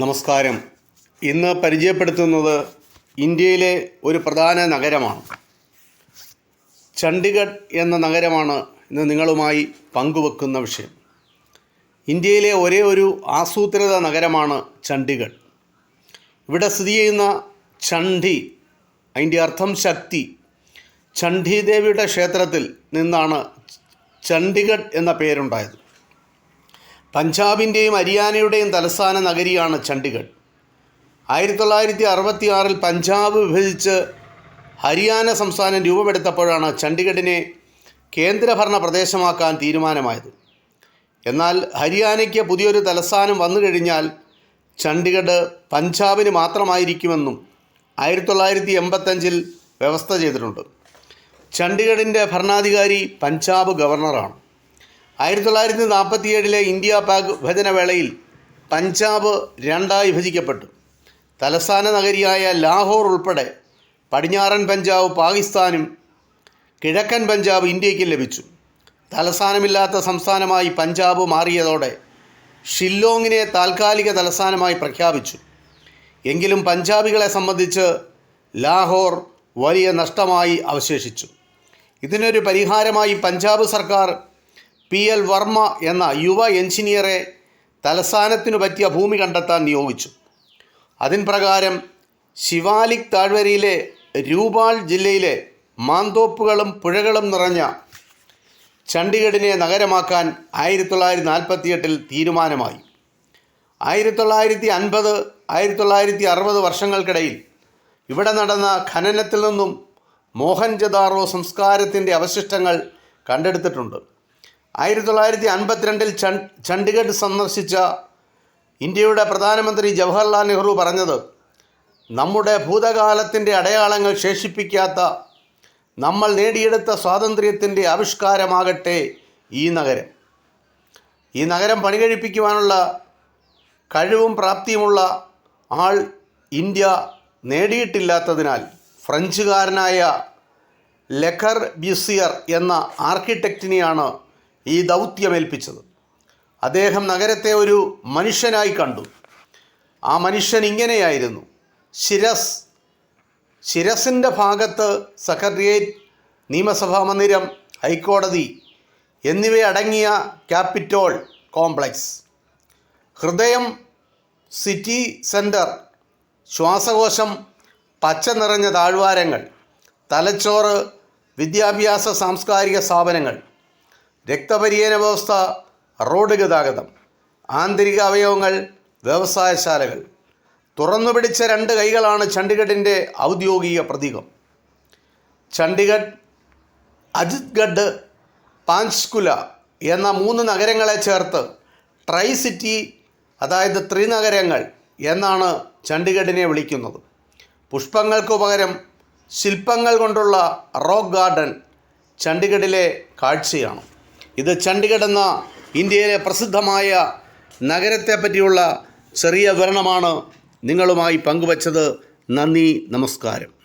നമസ്കാരം. ഇന്ന് പരിചയപ്പെടുത്തുന്നത് ഇന്ത്യയിലെ ഒരു പ്രധാന നഗരമാണ്. ചണ്ഡീഗഡ് എന്ന നഗരമാണ് ഇന്ന് നിങ്ങളുമായി പങ്കുവെക്കുന്ന വിഷയം. ഇന്ത്യയിലെ ഒരേ ഒരു ആസൂത്രിത നഗരമാണ് ചണ്ഡീഗഡ്. ഇവിടെ സ്ഥിതി ചെയ്യുന്ന ചണ്ഡി അതിന്റെ അർത്ഥം ശക്തി ചണ്ഡി ദേവിയുടെ ക്ഷേത്രത്തിൽ നിന്നാണ് ചണ്ഡീഗഡ് എന്ന പേരുണ്ടായത്. പഞ്ചാബിന്റെയും ഹരിയാനയുടെയും തലസ്ഥാന നഗരിയാണ് ചണ്ഡീഗഡ്. ആയിരത്തി തൊള്ളായിരത്തി അറുപത്തി ആറിൽ പഞ്ചാബ് വിഭജിച്ച് ഹരിയാന സംസ്ഥാനം രൂപമെടുത്തപ്പോഴാണ് ചണ്ഡീഗഡിനെ കേന്ദ്രഭരണ പ്രദേശമാക്കാൻ തീരുമാനമായത്. എന്നാൽ ഹരിയാനയ്ക്ക് പുതിയൊരു തലസ്ഥാനം വന്നു കഴിഞ്ഞാൽ ചണ്ഡീഗഡ് പഞ്ചാബിന് മാത്രമായിരിക്കുമെന്നും ആയിരത്തി തൊള്ളായിരത്തി എൺപത്തഞ്ചിൽ വ്യവസ്ഥ ചെയ്തിട്ടുണ്ട്. ചണ്ഡീഗഡിന്റെ ഭരണാധികാരി പഞ്ചാബ് ഗവർണറാണ്. ആയിരത്തി തൊള്ളായിരത്തി നാൽപ്പത്തിയേഴിലെ ഇന്ത്യ പാക് വിഭജനവേളയിൽ പഞ്ചാബ് രണ്ടായി വിഭജിക്കപ്പെട്ടു തലസ്ഥാന നഗരിയായ ലാഹോർ ഉൾപ്പെടെ പടിഞ്ഞാറൻ പഞ്ചാബ് പാകിസ്ഥാനും കിഴക്കൻ പഞ്ചാബ് ഇന്ത്യയ്ക്കും ലഭിച്ചു. തലസ്ഥാനമില്ലാത്ത സംസ്ഥാനമായി പഞ്ചാബ് മാറിയതോടെ ഷില്ലോങ്ങിനെ താൽക്കാലിക തലസ്ഥാനമായി പ്രഖ്യാപിച്ചു. എങ്കിലും പഞ്ചാബികളെ സംബന്ധിച്ച് ലാഹോർ വലിയ നഷ്ടമായി അവശേഷിച്ചു. ഇതിനൊരു പരിഹാരമായി പഞ്ചാബ് സർക്കാർ പി എൽ വർമ്മ എന്ന യുവ എഞ്ചിനീയറെ തലസ്ഥാനത്തിനു പറ്റിയ ഭൂമി കണ്ടെത്താൻ നിയോഗിച്ചു. അതിൻ പ്രകാരം ശിവാലിക് താഴ്വരയിലെ രൂപാൾ ജില്ലയിലെ മാന്തോപ്പുകളും പുഴകളും നിറഞ്ഞ ചണ്ഡീഗഡിനെ നഗരമാക്കാൻ ആയിരത്തി തൊള്ളായിരത്തി നാൽപ്പത്തിയെട്ടിൽ തീരുമാനമായി. ആയിരത്തി തൊള്ളായിരത്തി അൻപത് ആയിരത്തി തൊള്ളായിരത്തി അറുപത് വർഷങ്ങൾക്കിടയിൽ ഇവിടെ നടന്ന ഖനനത്തിൽ നിന്നും മോഹൻജദാറോ സംസ്കാരത്തിന്റെ അവശിഷ്ടങ്ങൾ കണ്ടെടുത്തിട്ടുണ്ട്. ആയിരത്തി തൊള്ളായിരത്തി അൻപത്തിരണ്ടിൽ ചണ്ഡീഗഡ് സന്ദർശിച്ച ഇന്ത്യയുടെ പ്രധാനമന്ത്രി ജവഹർലാൽ നെഹ്റു പറഞ്ഞത് നമ്മുടെ ഭൂതകാലത്തിന്റെ അടയാളങ്ങൾ ശേഷിപ്പിക്കാത്ത നമ്മൾ നേടിയെടുത്ത സ്വാതന്ത്ര്യത്തിന്റെ ആവിഷ്കാരമാകട്ടെ ഈ നഗരം. ഈ നഗരം പണികഴിപ്പിക്കുവാനുള്ള കഴിവും പ്രാപ്തിയുമുള്ള ആൾ ഇന്ത്യ നേടിയിട്ടില്ലാത്തതിനാൽ ഫ്രഞ്ചുകാരനായ ലെഖർ ബിസിയർ എന്ന ആർക്കിടെക്റ്റിനെയാണ് ഈ ദൗത്യമേൽപ്പിച്ചത്. അദ്ദേഹം നഗരത്തെ ഒരു മനുഷ്യനായി കണ്ടു. ആ മനുഷ്യൻ ഇങ്ങനെയായിരുന്നു. ശിരസ്. ശിരസിന്റെ ഭാഗത്ത് സെക്രട്ടേറിയറ്റ് നിയമസഭാ മന്ദിരം ഹൈക്കോടതി എന്നിവയടങ്ങിയ ക്യാപിറ്റോൾ കോംപ്ലക്സ്. ഹൃദയം സിറ്റി സെന്റർ ശ്വാസകോശം പച്ച നിറഞ്ഞ താഴ്വാരങ്ങൾ തലച്ചോറ് വിദ്യാഭ്യാസ സാംസ്കാരിക സ്ഥാപനങ്ങൾ രക്തപരിചന വ്യവസ്ഥ റോഡ് ഗതാഗതം ആന്തരിക അവയവങ്ങൾ വ്യവസായശാലകൾ. തുറന്നു പിടിച്ച രണ്ട് കൈകളാണ് ചണ്ഡീഗഡിന്റെ ഔദ്യോഗിക പ്രതീകം. ചണ്ഡീഗഡ് അജിത്ഗഡ് പാഞ്ച്കുല എന്ന മൂന്ന് നഗരങ്ങളെ ചേർത്ത് ട്രൈ സിറ്റി അതായത് ത്രിനഗരങ്ങൾ എന്നാണ് ചണ്ഡീഗഡിനെ വിളിക്കുന്നത്. പുഷ്പങ്ങൾക്ക് പകരം ശില്പങ്ങൾ കൊണ്ടുള്ള റോക്ക് ഗാർഡൻ ചണ്ഡീഗഡിലെ കാഴ്ചയാണ്. ഇത് ചണ്ഡീഗഡ് എന്ന ഇന്ത്യയിലെ പ്രസിദ്ധമായ നഗരത്തെ പറ്റിയുള്ള ചെറിയ വിവരണമാണ് നിങ്ങളുമായി പങ്കുവച്ചത്. നന്ദി നമസ്കാരം.